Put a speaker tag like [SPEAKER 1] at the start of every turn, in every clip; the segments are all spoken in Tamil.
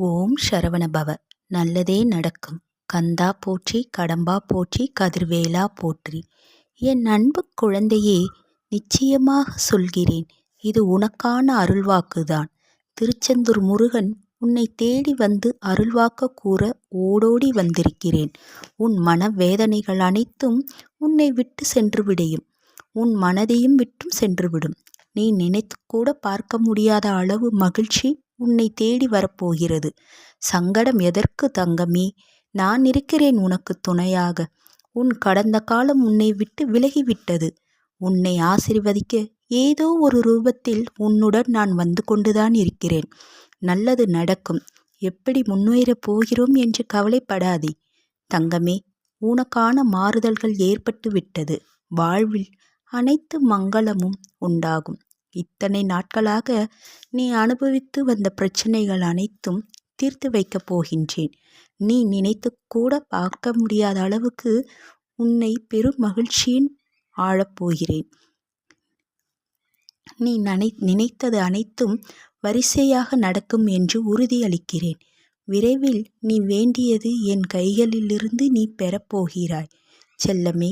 [SPEAKER 1] ஓம் சரவணபவ நல்லதே நடக்கும். கந்தா போற்றி கடம்பா போற்றி கதிர்வேலா போற்றி. என் அன்பு குழந்தையே நிச்சயமாக சொல்கிறேன் இது உனக்கான அருள்வாக்குதான். திருச்செந்தூர் முருகன் உன்னை தேடி வந்து அருள்வாக்க கூற ஓடோடி வந்திருக்கிறேன். உன் மன வேதனைகள் அனைத்தும் உன்னை விட்டு சென்று விடையும். உன் மனதையும் விட்டும் சென்றுவிடும் நீ நினைத்து கூட பார்க்க முடியாத அளவு மகிழ்ச்சி உன்னை தேடி வரப்போகிறது. சங்கடம் எதற்கு தங்கமே? நான் இருக்கிறேன் உனக்கு துணையாக. உன் கடந்த காலம் உன்னை விட்டு விலகிவிட்டது. உன்னை ஆசிர்வதிக்க ஏதோ ஒரு ரூபத்தில் உன்னுடன் நான் வந்து கொண்டுதான் இருக்கிறேன். நல்லது நடக்கும். எப்படி முன்னேறப் போகிறோம் என்று கவலைப்படாதே. தங்கமே உனக்கான மாறுதல்கள் ஏற்பட்டு விட்டது வாழ்வில் அனைத்து மங்களமும் உண்டாகும். இத்தனை நாட்களாக நீ அனுபவித்து வந்த பிரச்சனைகள் அனைத்தும் தீர்த்து வைக்கப் போகின்றேன். நீ நினைத்து கூட பார்க்க முடியாத அளவுக்கு உன்னை பெரும் மகிழ்ச்சியின் ஆழப்போகிறேன் நீ நனை நினைத்தது அனைத்தும் வரிசையாக நடக்கும் என்று உறுதியளிக்கிறேன். விரைவில் நீ வேண்டியது என் கைகளிலிருந்து நீ பெறப்போகிறாய் செல்லமே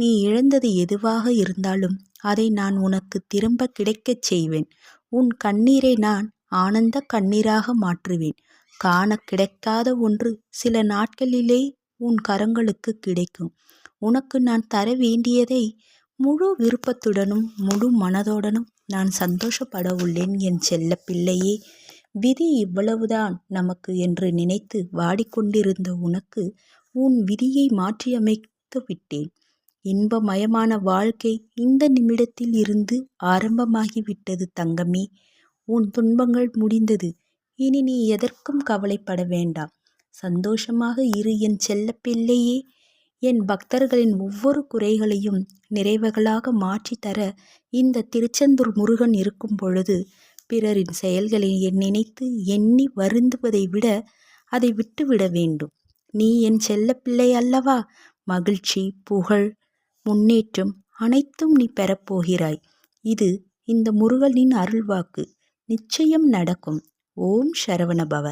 [SPEAKER 1] நீ இழந்தது எதுவாக இருந்தாலும் அதை நான் உனக்கு திரும்ப கிடைக்கச் செய்வேன். உன் கண்ணீரை நான் ஆனந்த கண்ணீராக மாற்றுவேன். காண கிடைக்காத ஒன்று சில நாட்களிலே உன் கரங்களுக்கு கிடைக்கும். உனக்கு நான் தர வேண்டியதை முழு விருப்பத்துடனும் முழு மனதோடனும் நான் சந்தோஷப்பட உள்ளேன் என் செல்ல பிள்ளையே. விதி இவ்வளவுதான் நமக்கு என்று நினைத்து வாடிக்கொண்டிருந்த உனக்கு உன் விதியை மாற்றியமைத்து விட்டேன். இன்பமயமான வாழ்க்கை இந்த நிமிடத்தில் இருந்து ஆரம்பமாகிவிட்டது தங்கமே. உன் துன்பங்கள் முடிந்தது. இனி நீ எதற்கும் கவலைப்பட வேண்டாம். சந்தோஷமாக இரு என் செல்லப்பிள்ளையே. என் பக்தர்களின் ஒவ்வொரு குறைகளையும் நிறைவுகளாக மாற்றித்தர இந்த திருச்செந்தூர் முருகன் இருக்கும் பொழுது பிறரின் செயல்களை என் நினைத்து எண்ணி வருந்துவதை விட அதை விட்டுவிட வேண்டும். நீ என் செல்லப்பிள்ளை அல்லவா? மகிழ்ச்சி புகழ் முன்னேற்றம் அனைத்தும் நீ பெறப்போகிறாய் இது இந்த முருகனின் அருள்வாக்கு. நிச்சயம் நடக்கும். ஓம் சரவணபவ.